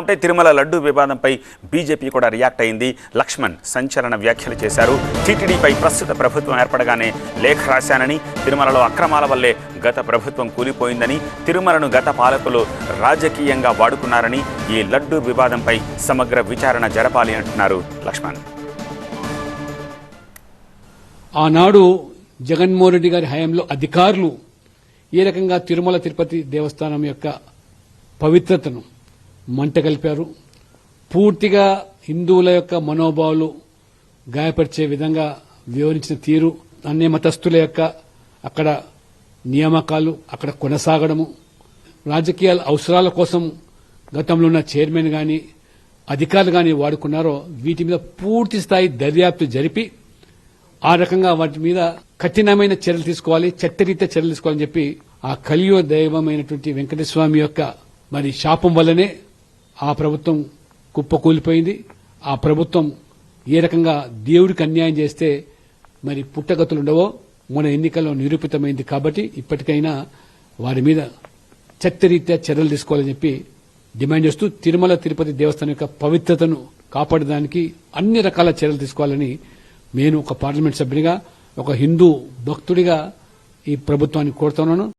ఉంటే తిరుమల లడ్డు వివాదంపై బీజేపీ కూడా రియాక్ట్ అయింది. లక్ష్మణ్ సంచలన వ్యాఖ్యలు చేశారు. టీటీడీపై ప్రస్తుత ప్రభుత్వం ఏర్పడగానే లేఖ రాశానని తిరుమలలో అక్రమాల వల్లే గత ప్రభుత్వం కూలిపోయిందని తిరుమలను గత పాలకులు రాజకీయంగా వాడుకున్నారని ఈ లడ్డు వివాదంపై సమగ్ర విచారణ జరపాలి అంటున్నారు లక్ష్మణ్. ఆనాడు జగన్మోహన్ రెడ్డి గారి హయాంలో అధికారులు ఏ రకంగా తిరుమల తిరుపతి దేవస్థానం యొక్క పవిత్రతను మంట కలిపారు. పూర్తిగా హిందువుల యొక్క మనోభావాలు గాయపరిచే విధంగా వివరించిన తీరు అన్ని మతస్థుల యొక్క అక్కడ నియామకాలు అక్కడ కొనసాగడము రాజకీయాల అవసరాల కోసం గతంలో ఉన్న చైర్మన్ గాని అధికారులు గాని వాడుకున్నారో వీటి మీద పూర్తి స్థాయి దర్యాప్తు జరిపి ఆ రకంగా వాటి మీద కఠినమైన చర్యలు తీసుకోవాలి చట్టరీత్యా చర్యలు తీసుకోవాలని చెప్పి ఆ కలియుగ దైవమైనటువంటి వెంకటస్వామి యొక్క మరి శాపం వల్లనే ఆ ప్రభుత్వం కుప్పకూలిపోయింది. ఆ ప్రభుత్వం ఏ రకంగా దేవుడికి అన్యాయం చేస్తే మరి పుట్టగతులు ఉండవో మన ఎన్నికల్లో నిరూపితమైంది కాబట్టి ఇప్పటికైనా వారి మీద చట్టరీత్యా చర్యలు తీసుకోవాలని చెప్పి డిమాండ్ చేస్తూ తిరుమల తిరుపతి దేవస్థానం యొక్క పవిత్రతను కాపాడడానికి అన్ని రకాల చర్యలు తీసుకోవాలని నేను ఒక పార్లమెంట్ సభ్యునిగా ఒక హిందూ భక్తుడిగా ఈ ప్రభుత్వాన్ని కోరుతున్నాను.